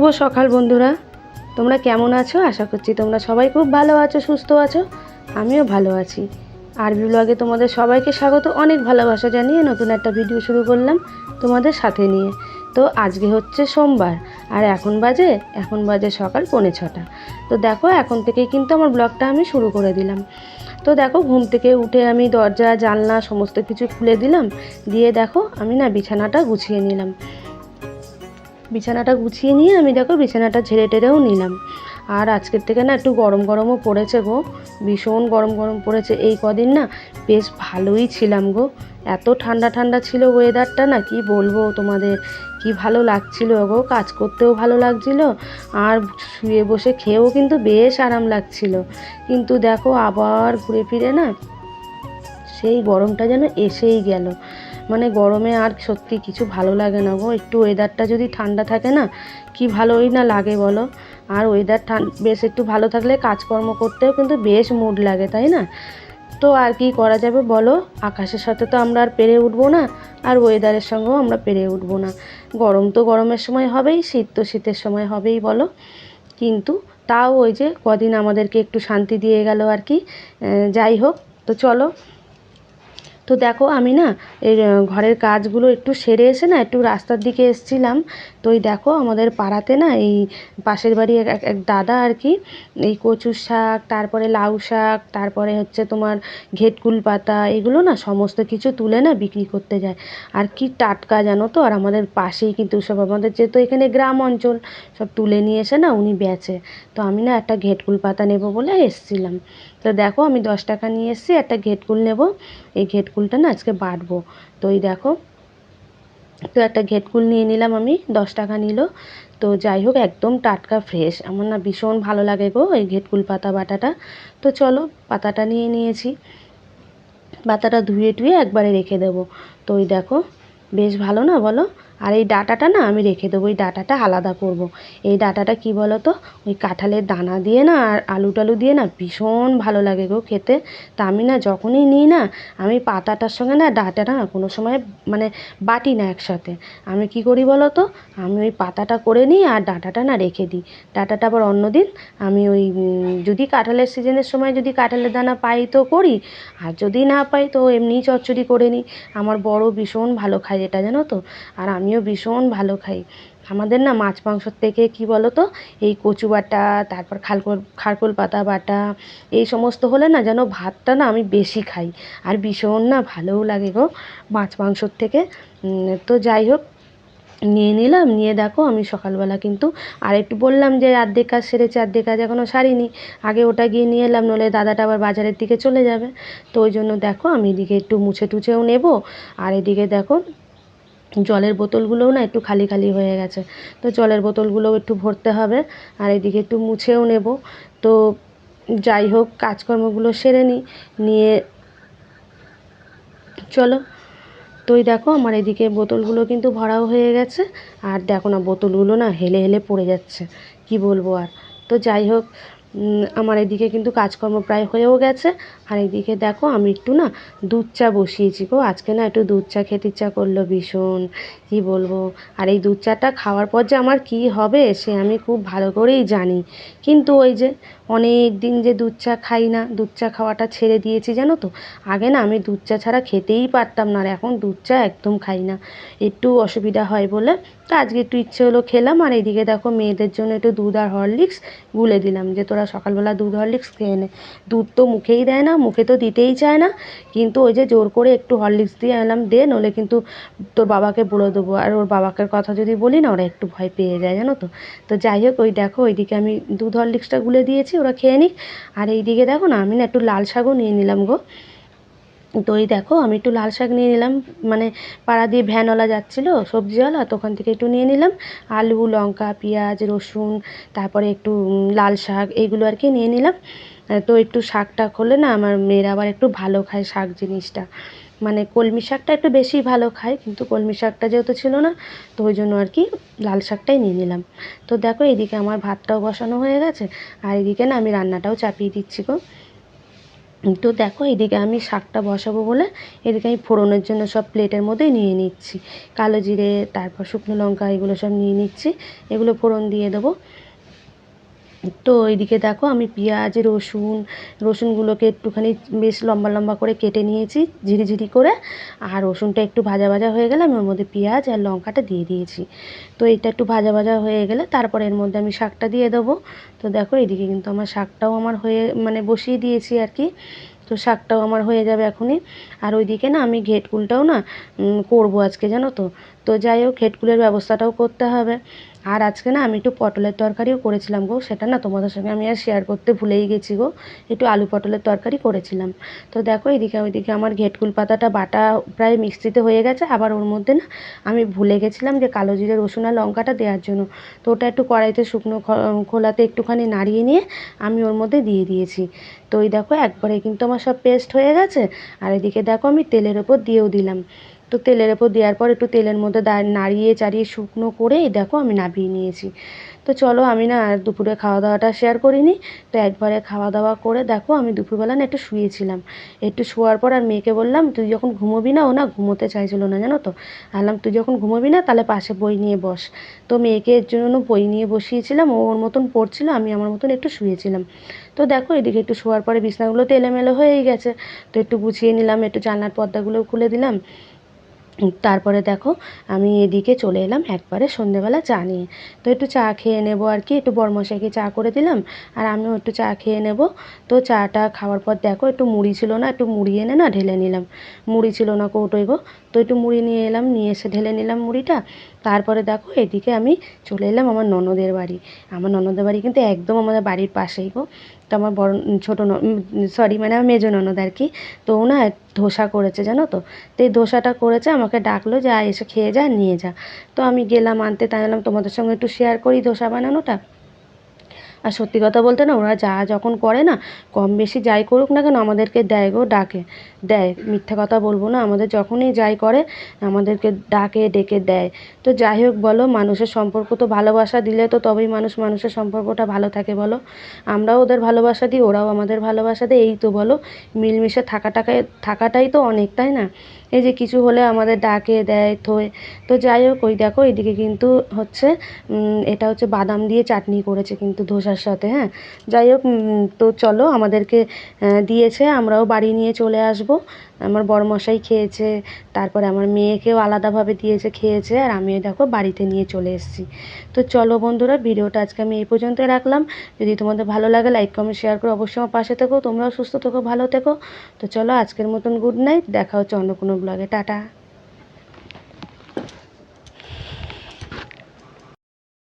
শুভ সকাল বন্ধুরা। তোমরা কেমন আছো? আশা করছি তোমরা সবাই খুব ভালো আছো, সুস্থ আছো। আমিও ভালো আছি। আর ব্লগে তোমাদের সবাইকে স্বাগত, অনেক ভালোবাসা জানিয়ে নতুন একটা ভিডিও শুরু করলাম তোমাদের সাথে নিয়ে। তো আজকে হচ্ছে সোমবার, আর এখন বাজে এখন বাজে সকাল পৌনে ছটা। তো দেখো, এখন থেকেই কিন্তু আমার ব্লগটা আমি শুরু করে দিলাম। তো দেখো, ঘুম থেকে উঠে আমি দরজা, জানলা, সমস্ত কিছু খুলে দিলাম। দিয়ে দেখো, আমি না বিছানাটা গুছিয়ে নিলাম। বিছানাটা গুছিয়ে নিয়ে আমি দেখো বিছানাটা ঝেড়ে টেরেও নিলাম। আর আজকের থেকে না একটু গরম গরমও পড়েছে গো, ভীষণ গরম গরম পড়েছে। এই কদিন না বেশ ভালোই ছিলাম গো। এত ঠান্ডা ঠান্ডা ছিল ওয়েদারটা না, কি বলব তোমাদের? কি ভালো লাগছিল গো, কাজ করতেও ভালো লাগছিল, আর শুয়ে বসে খেয়েও কিন্তু বেশ আরাম লাগছিল। কিন্তু দেখো আবার ঘুরে ফিরে না সেই গরমটা যেন এসেই গেল। মানে গরমে আর সত্যি কিছু ভালো লাগে না গো। একটু ওয়েদারটা যদি ঠান্ডা থাকে না, কি ভালোই না লাগে বলো? আর ওয়েদার বেশ একটু ভালো থাকলে কাজকর্ম করতেও কিন্তু বেশ মুড লাগে, তাই না? তো আর কি করা যাবে বলো? আকাশের সাথে তো আমরা আর পেরে উঠবো না, আর ওয়েদারের সঙ্গেও আমরা পেরে উঠবো না। গরম তো গরমের সময় হবেই, শীত তো শীতের সময় হবেই বলো। কিন্তু তাও ওই যে কদিন আমাদেরকে একটু শান্তি দিয়ে গেল আর কি। যাই হোক, তো চলো তো দেখো আমি না এই ঘরের কাজগুলো একটু সেরে এসে না একটু রাস্তার দিকে এসছিলাম। তো এই দেখো আমাদের পাড়াতে না এই পাশের বাড়ি এক, এক- দাদা আর কি, এই কচুর শাক, তারপরে লাউ শাক, তারপরে হচ্ছে তোমার ঘেটকুল পাতা, এগুলো না সমস্ত কিছু তুলে না বিক্রি করতে যায়। আর কি টাটকা জানো তো? আর আমাদের পাশেই কিন্তু সব, আমাদের যেহেতু এখানে গ্রাম অঞ্চল, সব তুলে নিয়ে এসে না উনি বেচে। তো আমি না একটা ঘেটকুল পাতা নেব বলে এসছিলাম। তো দেখো আমি দশ টাকা নিয়ে এসেছি, একটা ঘেটকুল নেব। এই ঘেটকুলটা না আজকে বাটবো তো এই দেখো, তো একটা ঘেটকুল নিয়ে নিলাম আমি, দশ টাকা নিল। তো যাই হোক, একদম টাটকা ফ্রেশ। আমার না ভীষণ ভালো লাগে গো এই ঘেটকুল পাতা বাটাটা। তো চলো, পাতাটা নিয়ে নিয়েছি। পাতাটা ধুয়ে টুয়ে একবারে রেখে দেবো। তো ওই দেখো, বেশ ভালো না বলো? আর এই ডাটাটা না আমি রেখে দেবো, এই ডাটাটা আলাদা করব। এই ডাটাটা কি বলো তো ওই কাঁঠালের দানা দিয়ে না আর আলু টালু দিয়ে না ভীষণ ভালো লাগে গো খেতে। তা আমি না যখনই নিই না, আমি পাতাটার সঙ্গে না ডাটাটা না কোনো সময় মানে বাটি না একসাথে। আমি কি করি বলো তো আমি ওই পাতাটা করে নিই আর ডাটাটা না রেখে দিই। ডাটাটা আবার অন্যদিন আমি ওই যদি কাঁঠালের সিজনের সময় যদি কাঁঠালের দানা পাই তো করি, আর যদি না পাই তো এমনিই চচ্চড়ি করে নিই। আমার বড় ভীষণ ভালো খায় এটা জানো তো? আর আমিও ভীষণ ভালো খাই। আমাদের না মাছ মাংসর থেকে কি বলো তো এই কচু বাটা, তারপর খালকোল খারকোল পাতা বাটা, এই সমস্ত হলে না যেন ভাতটা না আমি বেশি খাই। আর ভীষণ না ভালোও লাগে গো মাছ মাংসর থেকে। তো যাই হোক, নিয়ে নিলাম, নিয়ে দেখো আমি সকালবেলা কিন্তু আর একটু বললাম যে অর্ধেক কাজ সেরেছে অর্ধেক কাজ এখনও সারিনি। আগে ওটা গিয়ে নিয়ে এলাম নলে দাদাটা আবার বাজারের দিকে চলে যাবে। তো ওই জন্য দেখো আমি এদিকে একটু মুছে টুছেও নেব। আর এদিকে দেখো জলের বোতলগুলোও না একটু খালি খালি হয়ে গেছে। তো জলের বোতলগুলোও একটু ভরতে হবে, আর এদিকে একটু মুছেও নেব। তো যাই হোক, কাজকর্মগুলো সেরে নিই নিয়ে চলো। তো এই দেখো, আমার এদিকে বোতলগুলো কিন্তু ভরাও হয়ে গেছে, আর দেখো না, বোতলগুলো না হেলে হেলে পড়ে যাচ্ছে, কি বলব আর। তো যাই হোক আমার এদিকে কিন্তু কাজকর্ম প্রায় হয়েও গেছে। আর এদিকে দেখো, আমি একটু না দুধ চা বসিয়েছি গো। আজকে না একটু দুধ চা খেতে ইচ্ছা করল ভীষণ, কি বলব? আর এই দুধ চাটা খাওয়ার পর যে আমার কি হবে, সে আমি খুব ভালো করেই জানি। কিন্তু ওই যে অনেক দিন যে দুধ চা খাই না, দুধ চা খাওয়াটা ছেড়ে দিয়েছি, জানো তো? আগে না আমি দুধ চা ছাড়া খেতেই পারতাম না, আর এখন দুধ চা একদম খাই না। একটু অসুবিধা হয় বলে, তো আজকে একটু ইচ্ছে হলো খেলাম। আর এইদিকে দেখো, মেয়েদের জন্য একটু দুধ আর হরলিক্স গুলে দিলাম। যে তোরা সকালবেলা দুধ হরলিক্স খেয়ে নেয় দুধ তো মুখেই দেয় না, মুখে তো দিতেই চায় না। কিন্তু ওই যে জোর করে একটু হরলিক্স দিয়ে এলাম দে নলে কিন্তু তোর বাবাকে বলে দেবো। আর ওর বাবাকে কথা যদি বলি না, ওরা একটু ভয় পেয়ে যায়, জানো তো। তো যাই হোক, ওই দেখো, ওইদিকে আমি দুধ হরলিক্সটা গুলে দিয়েছি, ওরা খেয়ে নিক। আর এইদিকে দেখো না, আমি না একটু লাল শাকও নিয়ে নিলাম গো। তো এই দেখো, আমি একটু লাল শাক নিয়ে নিলাম। মানে পাড়া দিয়ে ভ্যানওয়ালা যাচ্ছিল, সবজিওয়ালা, তো ওখান থেকে একটু নিয়ে নিলাম। আলু, লঙ্কা, পেঁয়াজ, রসুন, তারপরে একটু লাল শাক, এইগুলো আর কি নিয়ে নিলাম। তো একটু শাক টাক হলে না আমার মেয়েরা আবার একটু ভালো খায় শাক জিনিসটা। মানে কলমি শাকটা একটু বেশি ভালো খায়, কিন্তু কলমি শাকটা যেহেতু ছিল না, তো ওই জন্য আর কি লাল শাকটাই নিয়ে নিলাম। তো দেখো এদিকে আমার ভাতটাও বসানো হয়ে গেছে, আর এদিকে না আমি রান্নাটাও চাপিয়ে দিচ্ছি গো। তো দেখো, এদিকে আমি শাকটা বসাবো বলে এদিকে আমি ফোড়নের জন্য সব প্লেটের মধ্যে নিয়ে নিচ্ছি। কালো জিরে, তারপর শুকনো লঙ্কা, এগুলো সব নিয়ে নিচ্ছি। এগুলো ফোড়ন দিয়ে দেবো। তো এইদিকে দেখো আমি পেঁয়াজ, রসুন, রসুনগুলোকে একটুখানি বেশ লম্বা লম্বা করে কেটে নিয়েছি ঝিরিঝিরি করে। আর রসুনটা একটু ভাজা ভাজা হয়ে গেলে আমি ওর মধ্যে পেঁয়াজ আর লঙ্কাটা দিয়ে দিয়েছি। তো এটা একটু ভাজা ভাজা হয়ে গেলে তারপরে এর মধ্যে আমি শাকটা দিয়ে দেবো। তো দেখো এদিকে কিন্তু আমার শাকটাও আমার হয়ে মানে বসিয়ে দিয়েছি আর কি। তো শাকটাও আমার হয়ে যাবে এখনই। আর ওইদিকে না আমি ঘেটকুলটাও না করব আজকে জানো তো। তো যাই হোক, ঘেটকুলের ব্যবস্থাটাও করতে হবে। আর আজকে না আমি একটু পটলের তরকারিও করেছিলাম গো, সেটা না তোমাদের সঙ্গে আমি আর শেয়ার করতে ভুলেই গেছি গো। একটু আলু পটলের তরকারি করেছিলাম। তো দেখো এদিকে, ওইদিকে আমার ঘেটকুল পাতাটা বাটা প্রায় মিক্সিতে হয়ে গেছে, আবার ওর মধ্যে না আমি ভুলে গেছিলাম যে কালো জিরে, রসুন আর লঙ্কাটা দেওয়ার জন্য। তো ওটা একটু কড়াইতে শুকনো খোলাতে একটুখানি নাড়িয়ে নিয়ে আমি ওর মধ্যে দিয়ে দিয়েছি। তো ওই দেখো একবারে কিন্তু আমার সব পেস্ট হয়ে গেছে, আর এদিকে দেখো আমি তেলের ওপর দিয়েও দিলাম। তো তেলের ওপর দেওয়ার পর একটু তেলের মধ্যে নাড়িয়ে চাড়িয়ে শুকনো করে, দেখো আমি নামিয়ে নিয়েছি। তো চলো আমি না আর দুপুরে খাওয়া দাওয়াটা শেয়ার করিনি। তো একবারে খাওয়া দাওয়া করে দেখো আমি দুপুরবেলা না একটু শুয়েছিলাম। একটু শোয়ার পর আর মেয়েকে বললাম, তুই যখন ঘুমোবি না, ও না ঘুমোতে চাইছিল না, জানো তো? আলাম তুই যখন ঘুমোবি না, তাহলে পাশে বই নিয়ে বস। তো মেয়েকে এর জন্য বই নিয়ে বসিয়েছিলাম, ও ওর মতন পড়ছিল, আমি আমার মতন একটু শুয়েছিলাম। তো দেখো এদিকে একটু শোয়ার পরে বিছনাগুলো তো এলোমেলো হয়েই গেছে। তো একটু গুছিয়ে নিলাম, একটু জানলার পর্দাগুলোও খুলে দিলাম। তারপরে দেখো, আমি এদিকে চলে এলাম একবারে সন্ধেবেলা চা নিয়ে। তো একটু চা খেয়ে নেব আর কি, একটু বরমশাইকে চা করে দিলাম, আর আমিও একটু চা খেয়ে নেব। তো চাটা খাওয়ার পর দেখো, একটু মুড়ি ছিল না, একটু মুড়ি এনে না ঢেলে নিলাম। মুড়ি ছিল না কৌটোয় গো। তো একটু মুড়ি নিয়ে এলাম, নিয়ে এসে ঢেলে নিলাম মুড়িটা। তারপরে দেখো, এদিকে আমি চলে এলাম আমার ননদের বাড়ি। আমার ননদের বাড়ি কিন্তু একদম আমাদের বাড়ির পাশেই গো। তো আমার বড় ছোটো সরি মানে আমার মেজো ননদ আর কি। তো ও না ধোসা করেছে, জানো তো? তো এই ধোসাটা করেছে, আমাকে ডাকলো যে এসে খেয়ে যা, নিয়ে যা। তো আমি গেলাম, আনতে, তাই বললাম, তোমাদের সঙ্গে একটু শেয়ার করি ধোসা বানানোটা? আর সত্যি কথা বলতে না, ওরা যা যখন করে না, কম বেশি যাই করুক না কেন আমাদেরকে দেয় গো ডাকে। দেয়, মিথ্যা কথা বলব না, আমাদের যখনই যাই করে, আমাদেরকে ডাকে, ডেকে দেয়। তো যাই হোক বলো, মানুষের সম্পর্ক তো ভালোবাসা দিলে তো তবেই মানুষ মানুষের সম্পর্কটা ভালো থাকে বলো। আমরাও ওদের ভালোবাসা দিই, ওরাও আমাদের ভালোবাসা দেয়, এই তো বলো, মিলমিশে থাকাটাকে, থাকাটাই তো অনেক, তাই না? এই যে কিছু হলে আমাদের ডাকে, দেয়, থোয়। তো যাই হোক, ওই দেখো, এদিকে কিন্তু হচ্ছে এটা হচ্ছে বাদাম দিয়ে চাটনি করেছে কিন্তু ধোসার সাথে হ্যাঁ? যাই হোক তো চলো, আমাদেরকে দিয়েছে, আমরাও বাড়ি নিয়ে চলে আসব। আমার বড়মশাই খেয়েছে, তারপরে আমার মেয়েকেও আলাদাভাবে দিয়েছে, খেয়েছে, আর আমিও দেখো বাড়িতে নিয়ে চলে এসেছি। তো চলো বন্ধুরা, ভিডিওটা আজকে আমি এই পর্যন্তই রাখলাম। যদি তোমাদের ভালো লাগে লাইক কমেন্ট শেয়ার করে অবশ্যই আমার পাশে থেকো। তোমরাও সুস্থ থেকো, ভালো থেকো। তো চলো আজকের মতন গুড নাইট দেখা হচ্ছে অন্য কোনো ব্লগে টাটা।